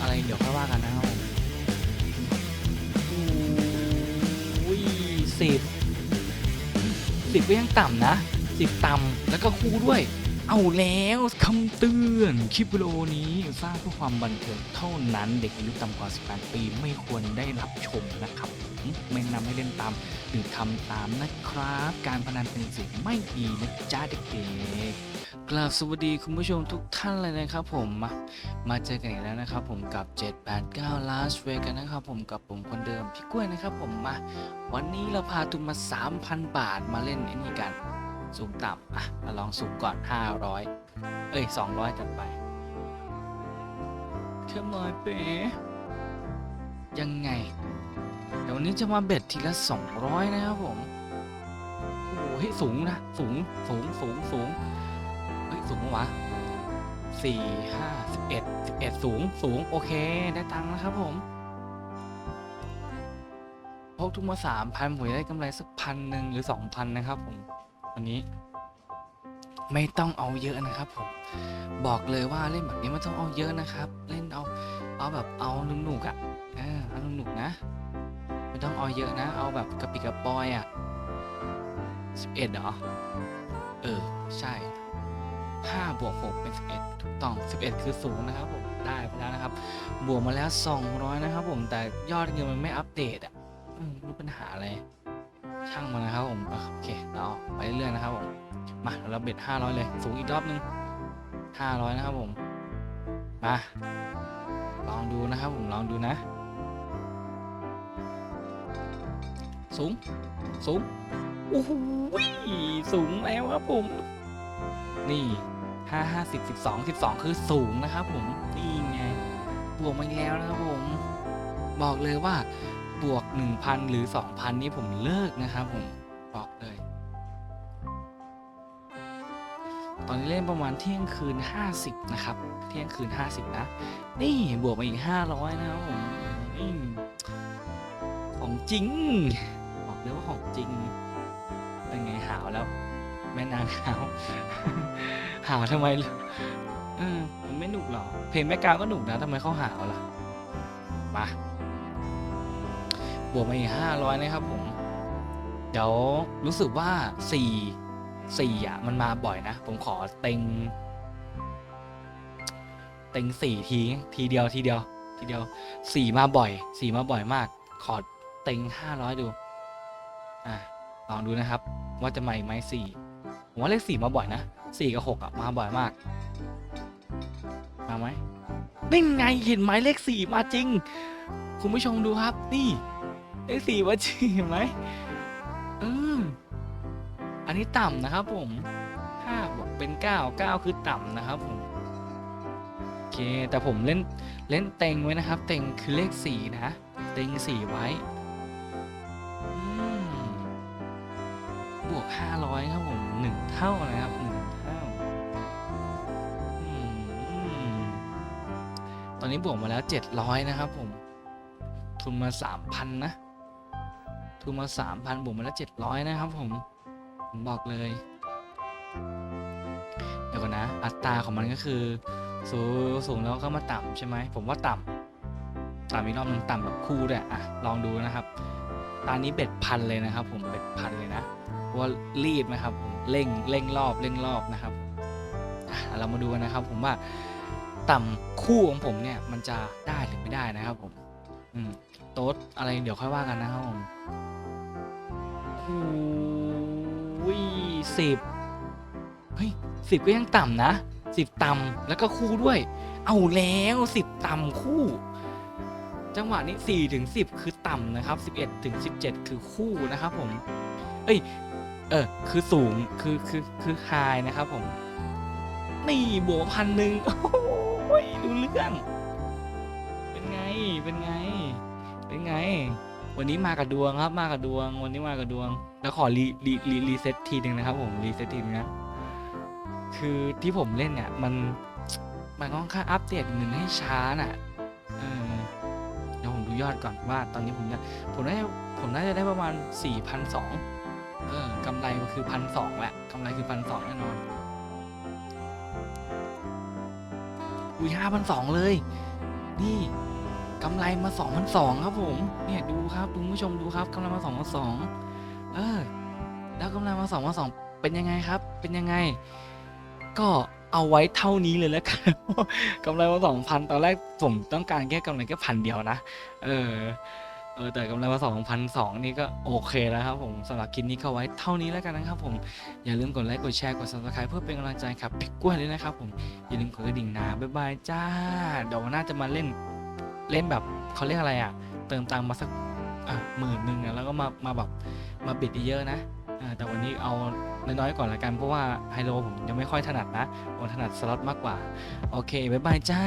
อะไรเดี๋ยวค่อยว่ากันนะครับอุ้ยสิบสิบก็ยังต่ำนะสิบต่ำแล้วก็คู่ด้วย เอาแล้วคำเตือนคลิปวิดีโอนี้สร้างเพื่อความบันเทิงเท่านั้นเด็กอายุต่ำกว่า 18 ปีไม่ควรได้รับชมนะครับไม่นำให้เล่นตามหรือทำตามนะครับ การพนันเป็นสิ่งไม่ดีนะจ้าเด็กๆ กราบสวัสดีคุณผู้ชมทุกท่านเลยนะครับผมมามาเจอกันอีกแล้วนะครับผมกับ 789 Last w e กันนะครับผมกับผมคนเดิมพี่กล้วยนะครับผมมา วันนี้เราพาทุนมา 3,000 บาทมาเล่นไอ้นี่กันสูงต่ำอะมาลองสูงก่อน 500 เอ้ย 200จัดไปเชื่อมอยเป๊ะยังไง เดี๋ยววันนี้จะมาเบ็ดทีละ 200 นะครับผมโอ้โหสูงนะ สูงสูงสูงสูง สูงวะสี่ห้าสิบเอ็ดสิบเอ็ดสูงสูง โอเค ได้ตังค์แล้วครับผมพกทุกมาสามพันผมได้กำไรสักพันหนึ่งหรือสองพันนะครับผมวันนี้ ไม่ต้องเอาเยอะนะครับผม บอกเลยว่าเล่นแบบนี้ไม่ต้องเอาเยอะนะครับ เล่นเอา เอาแบบเอาหนุกๆอะเออเอาหนุกๆนะไม่ต้องเอาเยอะนะ เอาแบบกระปิกระปอยอะสิบเอ็ดเหรอ เออ ใช่ ห้าบวกหกเป็นสิบเอ็ดถูกต้องสิบเอ็ดคือสูงนะครับผมได้ไปแล้วนะครับ บวกมาแล้วสองร้อยนะครับผมแต่ยอดเงินมันไม่อัปเดตอะรู้ปัญหาอะไร ช่างมันนะครับผมโอเคเราไปเรื่อยๆนะครับผมมาเราเบ็ดห้าร้อยเลย สูงอีกรอบนึงห้าร้อยนะครับผมมาลองดูนะครับผมลองดูนะ สูง สูงโอ้โหสูงแล้วครับผม นี่ห้าห้าสิบสิบสองสิบสองคือสูงนะครับผมนี่ไงบวกมาแล้วนะครับผม บอกเลยว่าบวก1,000หรือ2,000นี้ผมเลิกนะครับผมบอกเลย ตอนนี้เล่นประมาณเที่ยงคืน50นะครับ เที่ยงคืน50นะ นี่บวกมาอีก500นะครับผมของจริง บอกเลยว่าของจริง เป็นไงหาวแล้ว แม่นางหาวหาวทำไมล่ะเออมันไม่หนุกหรอเพลงแม่กาวก็หนุกนะทำไมเขาหาวล่ะมาบวกมาอีกห้าร้อยนะครับผม เดี๋ยวรู้สึกว่าสี่สี่อะมันมาบ่อยนะ ผมขอเต็ง เต็งสี่ทีทีเดียวทีเดียว ทีเดียวสี่มาบ่อยสี่มาบ่อยมาก ขอเต็งห้าร้อยดู อะลองดูนะครับ ว่าจะมาอีกไหมสี่ ผมว่าเลขสี่มาบ่อยนะสี่กับหกอะมาบ่อยมาก มาไหมนี่ไงเห็นไหมเลขสี่มาจริง คุณผู้ชมดูครับ นี่เลขสี่มาจริงเห็นไหมเอออันนี้ต่ำนะครับผมห้าบวกเป็นเก้าเก้าคือต่ำนะครับผมโอเคแต่ผมเล่นเล่นเต็งไว้นะครับ เต็งคือเลขสี่นะ เต็งสี่ไว้ 500 ครับผม 1 เท่านะครับ 1 เท่าตอนนี้บวกมาแล้ว 700 นะครับผม ทุนมา 3,000 นะ ทุนมา 3,000 บวกมาแล้ว 700 นะครับผม ผมบอกเลย เดี๋ยวก่อนนะ อัตราของมันก็คือ สูงสูงแล้วก็มาต่ำใช่ไหม ผมว่าต่ำต่ำอีกรอบนึงต่ำแบบคู่ด้วยอะ ลองดูนะครับตอนนี้เบ็ดพันเลยนะครับผมเบ็ดพันเลยนะ ว่ารีบนะครับเร่งเร่งรอบเร่งรอบนะครับเรามาดูกันนะครับ ผมว่าต่ำคู่ของผมเนี่ยมันจะได้หรือไม่ได้นะครับผมอืมโต๊ดอะไรเดี๋ยวค่อยว่ากันนะครับผมโอ้ยสิบเฮ้ยสิบก็ยังต่ำนะสิบต่ำแล้วก็คู่ด้วย เอาแล้วสิบต่ำคู่ จังหวะนี้สี่ถึงสิบคือต่ำนะครับสิบเอ็ดถึงสิบเจ็ดคือคู่นะครับผม เอ้ย เออ คือสูง คือ คือ คือไฮนะครับผม นี่บวกพันหนึ่งโอ้ยดูเรื่อง เป็นไง เป็นไง เป็นไง วันนี้มากับดวงครับ มากับดวง วันนี้มากับดวง แล้วขอรีรีรีรีเซ็ตทีหนึ่งนะครับ ผม รีเซ็ตทีนึงนะ คือที่ผมเล่นเนี่ย มัน มันค่อนข้างอัปเดตเงินให้ช้าน่ะ เออเดี๋ยวผมดูยอดก่อนว่า ตอนนี้ผมจะผมน่าจะผมน่าจะได้ประมาณสี่พันสอง เออกำไรมันคือพันสองแหละกำไรคือพันสองแน่นอนอุ้ยห้าพันสองเลย นี่กำไรมา2 0 0 2ครับผม เนี่ยดูครับดูคุณผู้ชมดูครับกำไรมา2 0 0 2เออ แล้วกำไรมา2 0 0 2เป็นยังไงครับ เป็นยังไง ก็เอาไว้เท่านี้เลยแล้วกันกำไรมา2,000ตอนแรกผมต้องการแค่กำไรแค่พันเดียวนะ เออ เออแต่กำไรมา2,002นี่ก็โอเคแล้วครับผมสำหรับคลิปนี้ก็ไว้เท่านี้แล้วกันนะครับผม อย่าลืมกดไลค์กดแชร์กด subscribe เพื่อเป็นกำลังใจครับพี่กล้วยเลยนะครับผม อย่าลืมกดกระดิ่งนะบ๊ายบายจ้าเดี๋ยววันหน้าจะมาเล่นเล่นแบบเขาเรียกอะไรอะ เติมตังค์มาสักอะหมื่นหนึ่งแล้วก็มามาแบบมาบิดเยอะนะแต่วันนี้เอาน้อยๆก่อนละกันเพราะว่าไฮโลผมยังไม่ค่อยถนัดนะผมถนัดสล็อตมากกว่า โอเคบ๊ายบายจ้า